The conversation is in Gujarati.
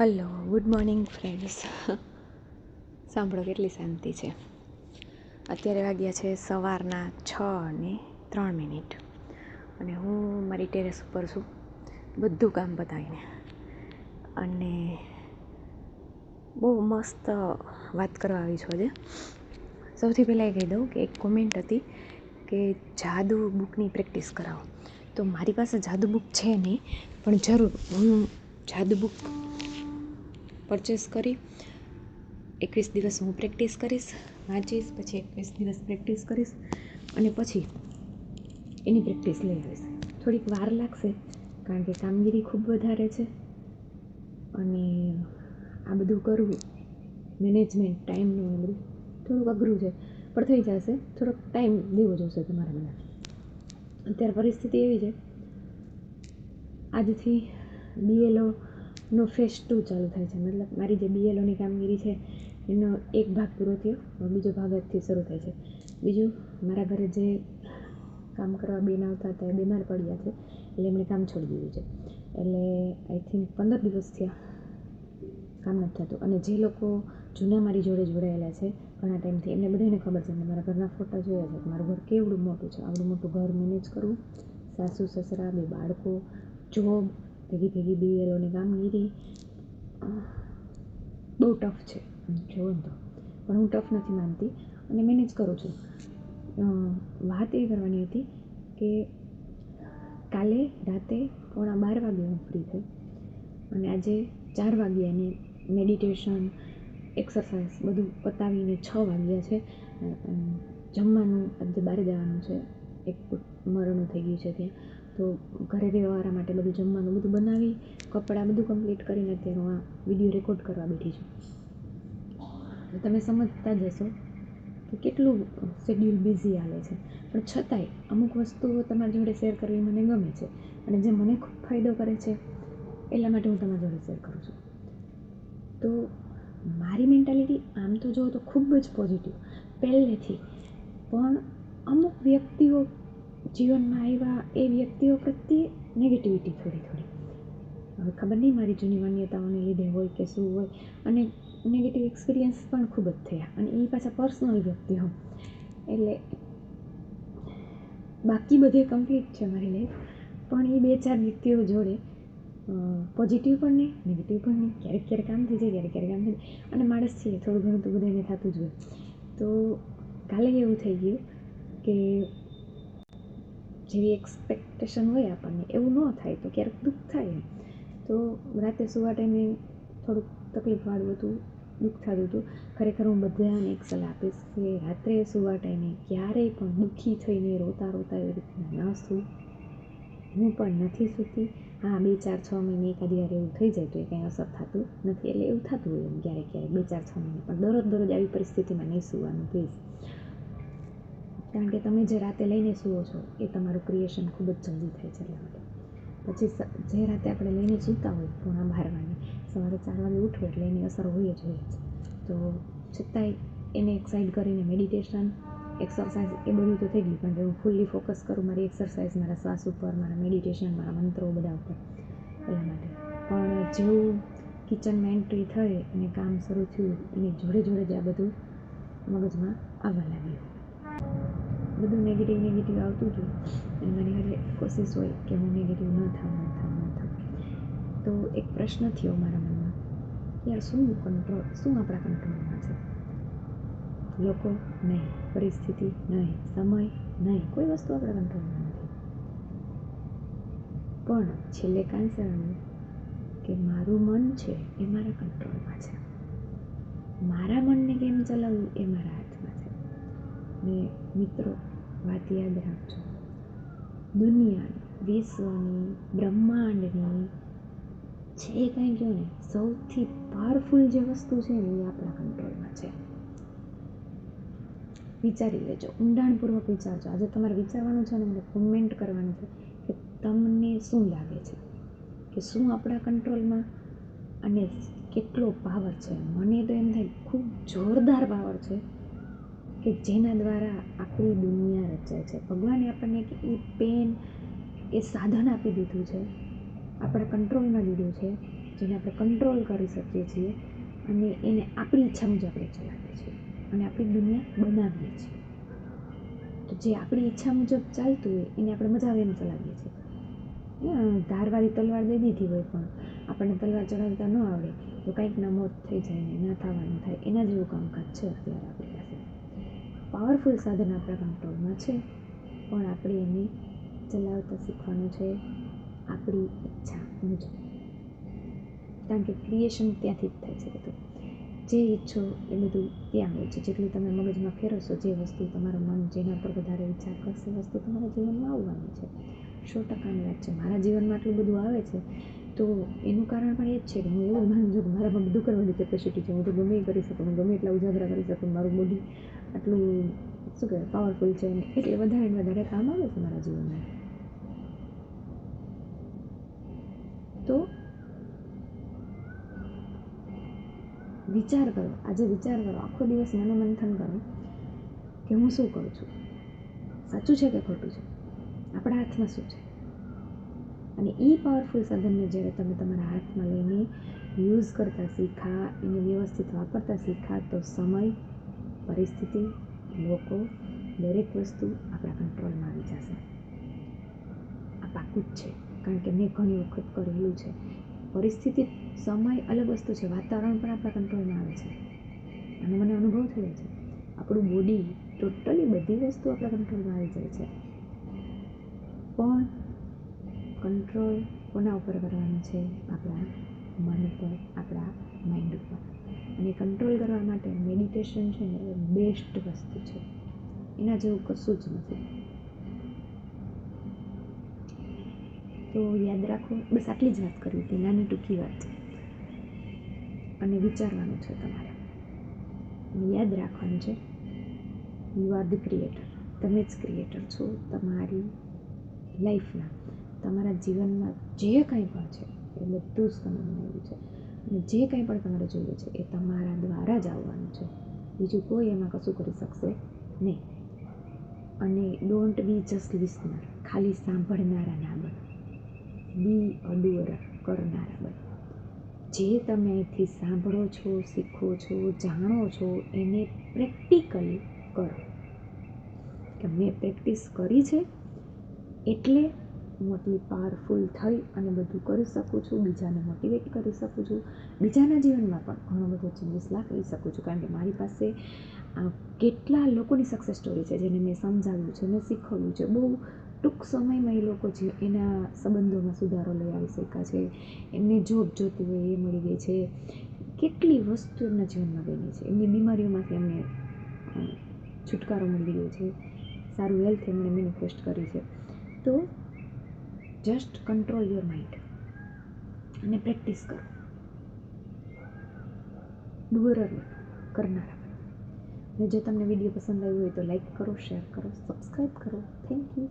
હલો ગુડ મોર્નિંગ ફ્રેન્ડ્સ સાંભળો કેટલી શાંતિ છે. અત્યારે વાગ્યા છે સવારના છ ને ત્રણ મિનિટ. અને હું મારી ટેરેસ ઉપર છું. બધું કામ પતાવીને. અને બહુ મસ્ત વાત કરવા આવી છું આજે. સૌથી પહેલાં એ કહી દઉં કે એક કોમેન્ટ હતી કે જાદુ બુકની પ્રેક્ટિસ કરાવો. તો મારી પાસે જાદુ બુક છે નહીં, પણ જરૂર હું જાદુ બુક પરચેસ કરી. એકવીસ દિવસ હું પ્રેક્ટિસ કરીશ, વાંચીશ, પછી એકવીસ દિવસ પ્રેક્ટિસ કરીશ અને પછી એની પ્રેક્ટિસ લઈ આવીશ. થોડીક વાર લાગશે, કારણ કે કામગીરી ખૂબ વધારે છે અને આ બધું કરવું મેનેજમેન્ટ ટાઈમનું એ બધું થોડુંક અઘરું છે, પણ થઈ જશે. થોડોક ટાઈમ દેવો જોશે તમારે મને અત્યારે પરિસ્થિતિ એવી છે. આજથી બીએલઓ નો ફેસ ટુ ચાલુ થાય છે. મતલબ મારી જે બીએલઓની કામગીરી છે, એનો એક ભાગ પૂરો થયો બીજો ભાગ આજથી શરૂ થાય છે. બીજું, મારા ઘરે જે કામ કરવા બેન આવતા હતા, એ બીમાર પડ્યા છે, એટલે એમણે કામ છોડી દીધું છે. એટલે આઈ થિંક પંદર દિવસ થયા, કામ નથી થતું. અને જે લોકો જૂના મારી જોડે જોડાયેલા છે, ઘણા ટાઈમથી એમને બધાને ખબર છે. મેં મારા ઘરના ફોટા જોયા છે કે મારું ઘર કેવડું મોટું છે. આવડું મોટું ઘર મેનેજ કરવું, સાસુ, સસરા, બે બાળકો જોબ ભેગી ભેગી બીએલઓની કામગીરી બહુ ટફ છે. જોવો તો. પણ હું ટફ નથી માનતી. અને મેનેજ કરું છું. વાત એ કરવાની હતી કે કાલે રાતે પોણા બાર વાગે હું ફ્રી થઈ. અને આજે ચાર વાગ્યા અને મેડિટેશન એક્સરસાઇઝ બધું પતાવીને છ વાગ્યા છે. જમવાનું આજે બહાર જવાનું છે. એક મરણું થઈ ગયું છે ત્યાં. તો ઘરે રહેવાવાળા માટે બધું જમવાનું બધું બનાવી, કપડાં બધું કમ્પ્લીટ કરીને અત્યારે હું આ વીડિયો રેકોર્ડ કરવા બેઠી છું. તમે સમજતા જ હશો કે કેટલું શેડ્યુલ બિઝી આવે છે. પણ છતાંય અમુક વસ્તુઓ તમારી જોડે શેર કરવી મને ગમે છે અને જે મને ખૂબ ફાયદો કરે છે એટલા માટે હું તમારી જોડે શેર કરું છું. તો મારી મેન્ટાલિટી આમ તો જુઓ તો ખૂબ જ પોઝિટિવ પહેલેથી. પણ અમુક વ્યક્તિઓ જીવનમાં આવ્યા એ વ્યક્તિઓ પ્રત્યે નેગેટિવિટી થોડી થોડી. હવે ખબર નહીં મારી જૂની માન્યતાઓને લીધે હોય કે શું હોય. અને નેગેટિવ એક્સપિરિયન્સ પણ ખૂબ જ થયા. અને એ પાછા પર્સનલ વ્યક્તિઓ એટલે બાકી બધે કમ્પ્લીટ છે મારી લાઈફ પણ એ બે ચાર વ્યક્તિઓ જોડે પોઝિટિવ પણ નહીં નેગેટિવ પણ નહીં. ક્યારેક ક્યારેક કામ થઈ જાય, ક્યારેક ક્યારેક કામ થઈ જાય. અને માણસ છીએ થોડું ઘણું તો બધાને થતું જ હોય. તો કાલે એવું થઈ ગયું કે જેવી એક્સપેક્ટેશન હોય આપણને, એવું ન થાય તો ક્યારેક દુઃખ થાય તો રાતે સુવા ટાઈમે થોડુંક તકલીફવાળું હતું, દુઃખ થતું હતું. ખરેખર હું બધાને એક સલાહ આપીશ કે રાત્રે સુવા ટાઈમે ક્યારેય પણ દુઃખી થઈને રોતા રોતા એવી રીતના ન સૂ. હું પણ નથી સૂતી. હા, બે ચાર છ મહિને એકાદી વાર એવું થઈ જાય તો એ કાંઈ અસર થતું નથી. એટલે એવું થતું હોય એમ ક્યારેક ક્યારેક. બે ચાર છ મહિને પણ દરરોજ દરરોજ આવી પરિસ્થિતિમાં નહીં સૂવાનું પ્લીઝ કારણ કે તમે જે રાતે લઈને સૂવો છો, એ તમારું ક્રિએશન ખૂબ જ જલ્દી થાય છે એટલા માટે. પછી જે રાતે આપણે લઈને સૂતા હોય, પોણા બાર સવારે ચાર વાગે ઉઠવું એટલે એની અસર હોય જ હોય તો છતાંય એને એક્સાઇટ કરીને મેડિટેશન એક્સરસાઇઝ એ બધું તો થઈ ગયું, પણ હું ફૂલ્લી ફોકસ કરું મારી એક્સરસાઇઝ મારા શ્વાસ ઉપર, મારા મેડિટેશન મારા મંત્રો બધા ઉપર, એટલા માટે. પણ જેવું કિચનમાં એન્ટ્રી થઈ અને કામ શરૂ થયું, એની જોડે જોડે જ આ બધું મગજમાં આવવા લાગ્યું. બધું નેગેટિવ નેગેટિવ આવતું હતું અને મારી હારે કોશિશ હોય કે હું નેગેટિવ ન થાઉં ન થાઉં ન થાઉં. તો એક પ્રશ્ન થયો મારા મનમાં યાર શું કંટ્રોલ શું આપણા કંટ્રોલમાં છે? લોકો નહીં, પરિસ્થિતિ નહીં, સમય નહીં, કોઈ વસ્તુ આપણા કંટ્રોલમાં નથી. પણ છેલ્લે કાંસર કે મારું મન છે એ મારા કંટ્રોલમાં છે. મારા મનને કેમ ચલાવવું એ મારા ને મિત્રો વાત યાદ રાખજો. દુનિયાની વિશ્વની, બ્રહ્માંડની જે કંઈ કહો ને સૌથી પાવરફુલ જે વસ્તુ છે ને એ આપણા કંટ્રોલમાં છે. વિચારી લેજો, ઊંડાણપૂર્વક વિચારજો. આજે તમારે વિચારવાનું છે ને, મને કોમેન્ટ કરવાનું છે કે તમને શું લાગે છે? કે શું આપણા કંટ્રોલમાં અને કેટલો પાવર છે? મને તો એમ થાય ખૂબ જોરદાર પાવર છે. કે જેના દ્વારા આપણી દુનિયા રચાય છે. ભગવાને આપણને એ પેન, એ સાધન આપી દીધું છે. આપણા કંટ્રોલમાં દીધું છે, જેને આપણે કંટ્રોલ કરી શકીએ છીએ અને એને આપણી ઈચ્છા મુજબ આપણે ચલાવીએ છીએ અને આપણી દુનિયા બનાવીએ છીએ. તો જે આપણી ઈચ્છા મુજબ ચાલતું હોય, એને આપણે મજા આવે એમ ચલાવીએ છીએ. ધારવાળી તલવાર દઈ દીધી હોય પણ આપણને તલવાર ચલાવતા ન આવડે. તો કંઈક મોત થઈ જાય ને ના થવાનું થાય, એના જેવું કામકાજ છે અત્યારે આપણી. પાવરફુલ સાધન આપણા કંટ્રોલમાં છે, પણ આપણે એને ચલાવતા શીખવાનું છે આપણી ઈચ્છા મુજબ. કારણ કે ક્રિએશન ત્યાંથી જ થાય છે બધું. જે ઈચ્છો એ બધું ત્યાં હોય છે. જેટલું તમે મગજમાં ફેરવશો જે વસ્તુ તમારું મન જેના પર વધારે વિચાર કરશે વસ્તુ તમારા જીવનમાં આવવાની છે. સો ટકાની વાત છે. મારા જીવનમાં આટલું બધું આવે છે. તો એનું કારણ પણ એ જ છે કે હું એવું માનું છું કે મારામાં બધું કરવાની કેપેસિટી છે, હું તો ગમે એ કરી શકું, હું ગમે એટલા ઉજાગરા કરી શકું, મારું બોડી આટલું, શું કહેવાય પાવરફુલ છે એટલે વધારે ને વધારે કામ આવે છે મારા જીવનમાં. તો વિચાર કરો, આજે વિચાર કરો, આખો દિવસ મનોમંથન કરો કે હું શું કરું છું? સાચું છે કે ખોટું છે? આપણા હાથમાં શું છે? અને એ પાવરફુલ સાધનને જ્યારે તમે તમારા હાથમાં લઈને યુઝ કરતા શીખા, એને વ્યવસ્થિત વાપરતા શીખા, તો સમય, પરિસ્થિતિ, લોકો, દરેક વસ્તુ આપણા કંટ્રોલમાં આવી જશે. આ પાકું જ છે, કારણ કે મેં ઘણી વખત કરેલું છે. પરિસ્થિતિ, સમય અલગ વસ્તુ છે, વાતાવરણ પણ આપણા કંટ્રોલમાં આવે છે. અને મને અનુભવ થયો છે. આપણું બોડી ટોટલી બધી વસ્તુ આપણા કંટ્રોલમાં આવી જાય છે. પણ કંટ્રોલ કોના ઉપર કરવાનું છે? આપણા મન ઉપર, આપણા માઇન્ડ ઉપર. અને કંટ્રોલ કરવા માટે મેડિટેશન છે ને એ બેસ્ટ વસ્તુ છે. એના જેવું કશું જ નથી. તો યાદ રાખો, બસ આટલી જ વાત કરવી હતી, નાની ટૂંકી વાત. અને વિચારવાનું છે તમારે. યાદ રાખવાનું છે યુ આર ધ ક્રિએટર તમે જ ક્રિએટર છો તમારી લાઈફના તમારા જીવનમાં જે કંઈ પણ છે, એ બધું જ તમે બનાવ્યું છે. અને જે કંઈ પણ તમારે જોઈએ છે, એ તમારા દ્વારા જ આવવાનું છે. બીજું કોઈ એમાં કશું કરી શકશે નહીં. અને ડોન્ટ બી જસ્ટ લિસનર ખાલી સાંભળનારા ના બનો. બી અડુઅર કરનારા બનો. જે તમે અહીંથી સાંભળો છો, શીખો છો, જાણો છો, એને પ્રેક્ટિકલી કરો. કે મેં પ્રેક્ટિસ કરી છે, એટલે આટલી પાવરફુલ થઈ અને બધું કરી શકું છું, બીજાને મોટિવેટ કરી શકું છું. બીજાના જીવનમાં પણ ઘણો બધો ચેન્જીસ લાવી શકું છું, કારણ કે મારી પાસે કેટલા લોકોની સક્સેસ સ્ટોરી છે, જેને મેં સમજાવ્યું છે, મેં શીખવ્યું છે. બહુ ટૂંક સમયમાં એ લોકો જે એના સંબંધોમાં સુધારો લઈ આવી શક્યા છે, એમને જોબ જોતી હોય, એ મળી ગઈ છે. કેટલી વસ્તુ એમના જીવનમાં બની છે. એમની બીમારીઓમાંથી એમને છુટકારો મળી ગયો છે. સારું હેલ્થ એમણે મેનિફેસ્ટ કરી છે. તો જસ્ટ કંટ્રોલ યોર માઇન્ડ અને પ્રેક્ટિસ કરો. ડુઅરર કરનારા. અને જો તમને વીડિયો પસંદ આવ્યો હોય તો લાઈક કરો શેર કરો સબસ્ક્રાઈબ કરો. Thank you